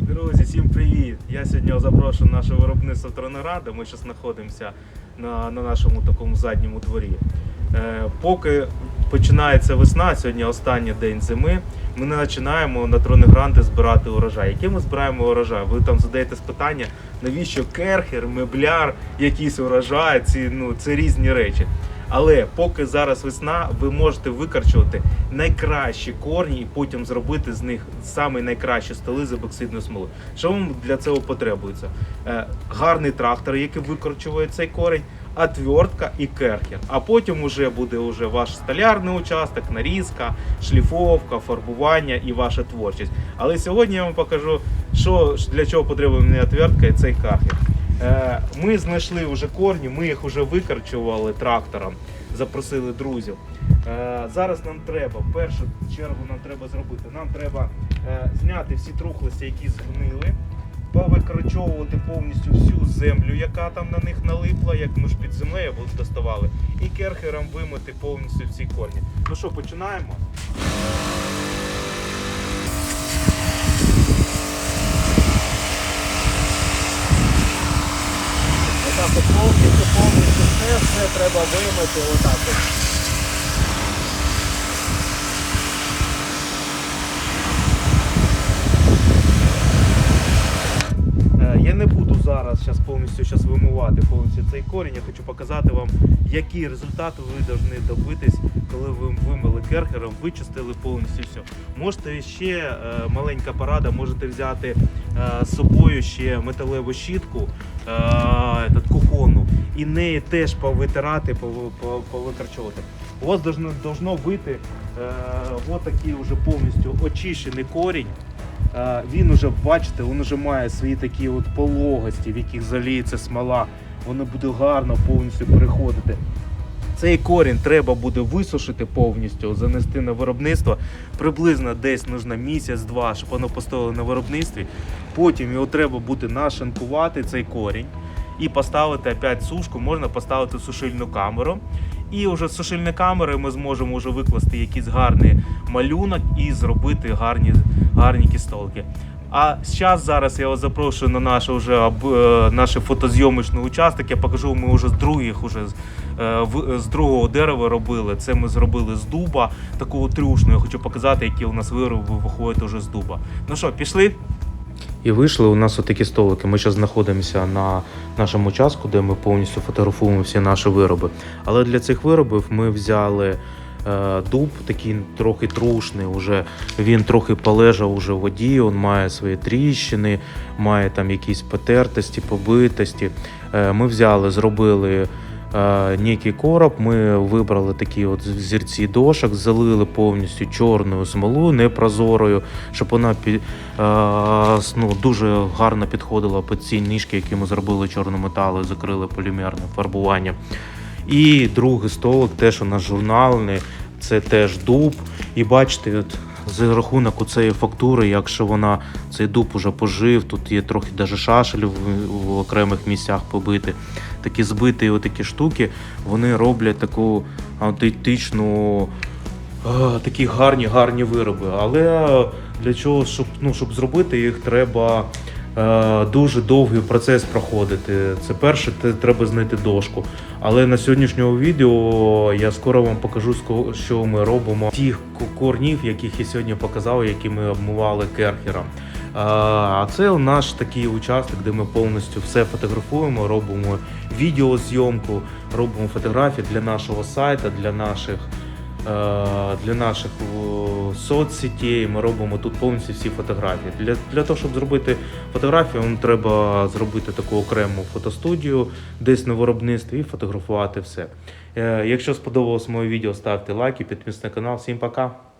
Друзі, всім привіт! Я сьогодні запрошую наше виробництво Тронограда. Ми зараз знаходимося на, на нашому такому задньому дворі. Е, поки починається весна, сьогодні останній день зими, ми не починаємо на Троногранди збирати урожай. Який ми збираємо урожай? Ви там задаєте питання, навіщо керхер, мебляр, якийсь урожай, ці, ну, це різні речі. Але поки зараз весна, ви можете викорчувати найкращі корні і потім зробити з них саме найкращі столи з епоксидною смолою. Що вам для цього потребується? Е, гарний трактор, який викорчує цей корінь, отвертка і керхер. А потім уже буде уже ваш столярний участок, нарізка, шліфовка, фарбування і ваша творчість. Але сьогодні я вам покажу, що для чого потрібна мені отвертка і цей керхер. Е, Ми знайшли вже корні, ми їх вже викорчували трактором, запросили друзів. Е, Зараз нам треба, в першу чергу нам треба зробити. Нам треба е, зняти всі трухлості, які згнили, повикорчовувати повністю всю землю, яка там на них налипла, як ми ж під землею доставали, і керхером вимити повністю ці корні. Ну що, починаємо? Отак от повністю, все треба вимити отак. Е, Я не буду зараз щас повністю щас вимивати повністю цей корінь. Я хочу показати вам, які результати ви повинні добитись, коли ви вимили керхером, вичистили повністю все. Можете ще е, маленька порада, можете взяти е, з собою ще металеву щітку, і неї теж повитирати, пов- пов- У вас должно, должно вийти е, от такий вже повністю очищений корінь. Е, Він уже, бачите, він уже має свої такі от пологості, в яких заліється смола. Воно буде гарно повністю переходити. Цей корінь треба буде висушити повністю, занести на виробництво. Приблизно десь нужно місяць-два, щоб воно постояло на виробництві. Потім його треба буде нашинкувати цей корінь і поставити опять сушку. Можна поставити сушильну камеру. І вже з сушильної камери ми зможемо вже викласти якийсь гарний малюнок і зробити гарні, гарні кістолки. А зараз зараз я вас запрошую на наш вже е, наш фотозйомочний участок. Я покажу, ми вже з других уже з, е, другого дерева робили. Це ми зробили з дуба, такого трюшного. Я хочу показати, які у нас вироби виходять уже з дуба. Ну що, пішли? І вийшли у нас отакі столики. Ми зараз знаходимося на нашому участку, де ми повністю фотографуємо всі наші вироби. Але для цих виробів ми взяли е, дуб, такий трохи трушний. Уже він трохи полежав уже в воді. Він має свої тріщини, має там якісь потертості, побитості. Е, ми взяли, зробили. Е, Некий короб, ми вибрали такі от зірці дошок, залили повністю чорною смолою, непрозорою, щоб вона е, ну, дуже гарно підходила під ці ніжки, які ми зробили чорного металу, і закрили полімерним фарбуванням. І другий столик теж у нас журнальний, це теж дуб. І бачите, от за рахунок у цієї фактури, якщо вона цей дуб уже пожив, тут є трохи даже шашелів в, окремих місцях побити. Такі збиті отакі штуки, вони роблять таку аутентичну такі гарні, гарні вироби. Але для чого, щоб, ну, щоб зробити їх, треба дуже довгий процес проходити. Це перше, те, треба знайти дошку. Але на сьогоднішнього відео я скоро вам покажу, що ми робимо тих корнів, яких я сьогодні показав, які ми обмивали керхером. А це наш такий участок, де ми повністю все фотографуємо, робимо відеозйомку, робимо фотографії для нашого сайту, для наших е, для наших о, соцсетей. Ми робимо тут повністю всі фотографії. Для, для того, щоб зробити фотографію, вам треба зробити таку окрему фотостудію десь на виробництві і фотографувати все. Е, Якщо сподобалось моє відео, ставте лайки, підписуйтесь на канал. Всім пока!